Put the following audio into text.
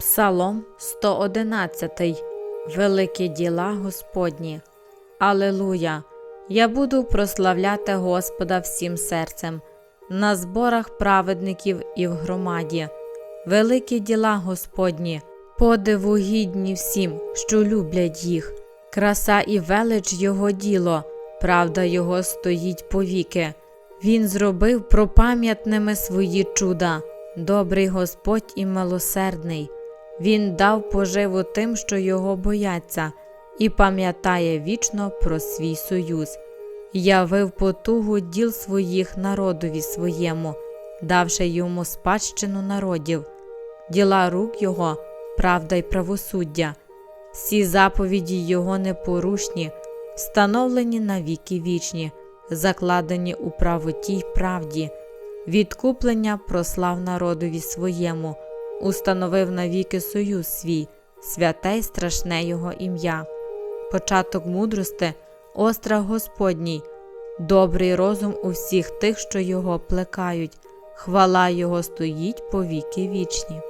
Псалом 111. Великі діла Господні. Алелуя! Я буду прославляти Господа всім серцем, на зборах праведників і в громаді. Великі діла Господні, подиву гідні всім, що люблять їх. Краса і велич Його діло, правда Його стоїть повіки. Він зробив пропам'ятними свої чуда, добрий Господь і милосердний. Він дав поживу тим, що його бояться, і пам'ятає вічно про свій союз, явив потугу діл своїх народові своєму, давши йому спадщину народів, діла рук його, правда й правосуддя, всі заповіді його непорушні, встановлені на віки вічні, закладені у правоті й правді, відкуплення прослав народові своєму установив навіки союз свій, святе й страшне Його ім'я, початок мудрости, острах Господній, добрий розум у всіх тих, що його плекають, хвала Його стоїть по віки вічні.